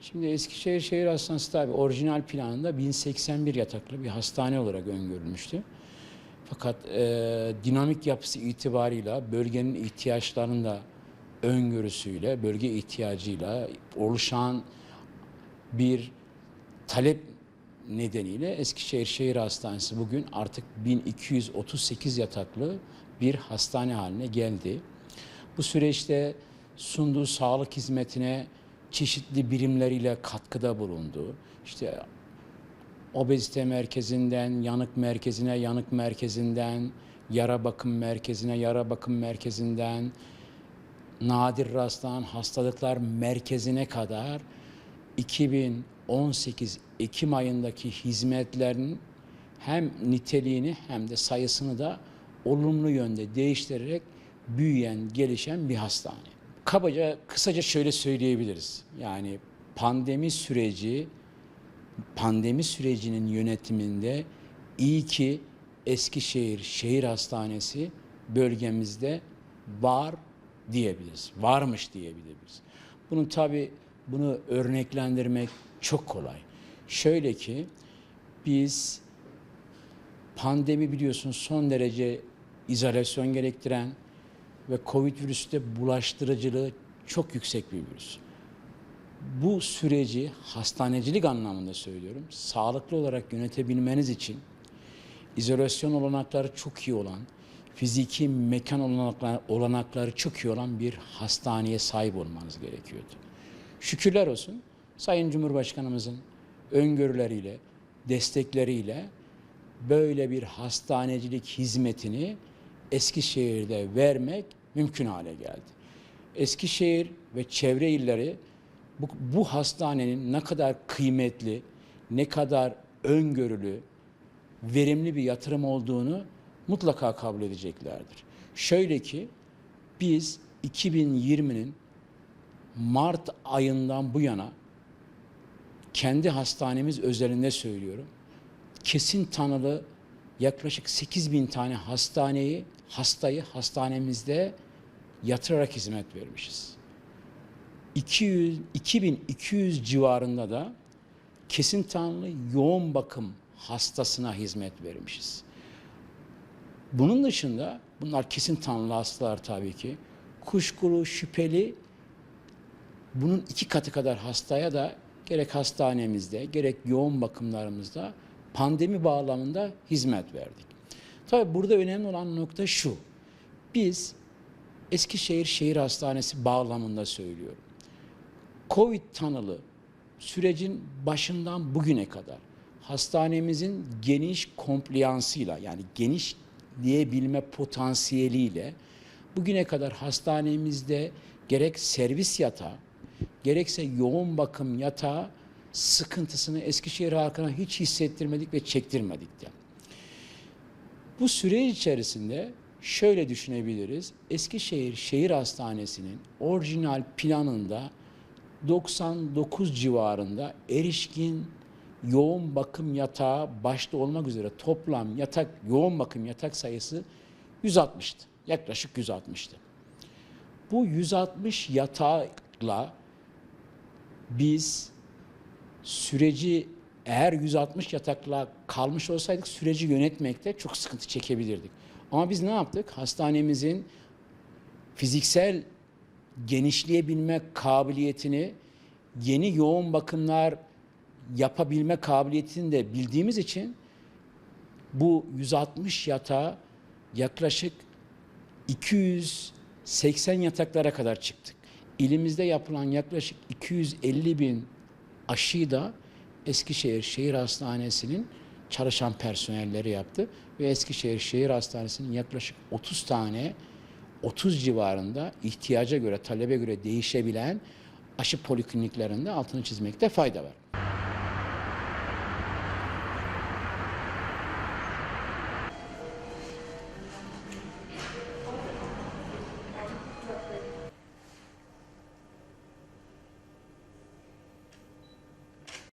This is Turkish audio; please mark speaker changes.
Speaker 1: Şimdi Eskişehir Şehir Hastanesi tabi orijinal planında 1081 yataklı bir hastane olarak öngörülmüştü. Fakat e, dinamik yapısı itibarıyla bölgenin ihtiyaçlarının da öngörüsüyle, bölge ihtiyacıyla oluşan bir talep nedeniyle Eskişehir Şehir Hastanesi bugün artık 1238 yataklı bir hastane haline geldi. Bu süreçte sunduğu sağlık hizmetine çeşitli birimleriyle katkıda bulundu. İşte obezite merkezinden, yanık merkezine, yanık merkezinden, yara bakım merkezine, yara bakım merkezinden, nadir rastlanan hastalıklar merkezine kadar 2018 Ekim ayındaki hizmetlerin hem niteliğini hem de sayısını da olumlu yönde değiştirerek büyüyen, gelişen bir hastane. Kabaca, kısaca şöyle söyleyebiliriz. Yani pandemi süreci, pandemi sürecinin yönetiminde iyi ki Eskişehir Şehir Hastanesi bölgemizde var diyebiliriz. Varmış diyebiliriz. Bunun tabi bunu örneklendirmek çok kolay. Şöyle ki biz pandemi biliyorsun son derece izolasyon gerektiren ve Covid virüsü de bulaştırıcılığı çok yüksek bir virüs. Bu süreci hastanecilik anlamında söylüyorum. Sağlıklı olarak yönetebilmeniz için izolasyon olanakları çok iyi olan, fiziki mekan olanakları, olanakları çok iyi olan bir hastaneye sahip olmanız gerekiyordu. Şükürler olsun Sayın Cumhurbaşkanımızın öngörüleriyle, destekleriyle böyle bir hastanecilik hizmetini Eskişehir'de vermek mümkün hale geldi. Eskişehir ve çevre illeri bu, bu hastanenin ne kadar kıymetli, ne kadar öngörülü, verimli bir yatırım olduğunu mutlaka kabul edeceklerdir. Şöyle ki biz 2020'nin Mart ayından bu yana kendi hastanemiz özelinde söylüyorum. Kesin tanılı yaklaşık 8 bin tane hastaneyi, hastayı hastanemizde yatırarak hizmet vermişiz. 200, 2200 civarında da kesin tanılı yoğun bakım hastasına hizmet vermişiz. Bunun dışında bunlar kesin tanılı hastalar tabii ki. Kuşkulu, şüpheli bunun iki katı kadar hastaya da gerek hastanemizde gerek yoğun bakımlarımızda pandemi bağlamında hizmet verdik. Tabii burada önemli olan nokta şu. Biz Eskişehir Şehir Hastanesi bağlamında söylüyorum. Covid tanılı sürecin başından bugüne kadar hastanemizin geniş kompliyansıyla yani geniş diyebilme potansiyeliyle bugüne kadar hastanemizde gerek servis yatağı gerekse yoğun bakım yatağı sıkıntısını Eskişehir halkına hiç hissettirmedik ve çektirmedik de. Bu süreç içerisinde şöyle düşünebiliriz. Eskişehir Şehir Hastanesi'nin orijinal planında 99 civarında erişkin yoğun bakım yatağı başta olmak üzere toplam yatak yoğun bakım yatak sayısı 160'tı. Yaklaşık 160'tı. Bu 160 yatakla biz süreci eğer 160 yatakla kalmış olsaydık süreci yönetmekte çok sıkıntı çekebilirdik. Ama biz ne yaptık? Hastanemizin fiziksel genişleyebilme kabiliyetini yeni yoğun bakımlar yapabilme kabiliyetini de bildiğimiz için bu 160 yatağa yaklaşık 280 yataklara kadar çıktık. İlimizde yapılan yaklaşık 250 bin aşıyı da Eskişehir Şehir Hastanesi'nin çalışan personelleri yaptı ve Eskişehir Şehir Hastanesi'nin yaklaşık 30 tane 30 civarında ihtiyaca göre, talebe göre değişebilen aşı polikliniklerinde altını çizmekte fayda var.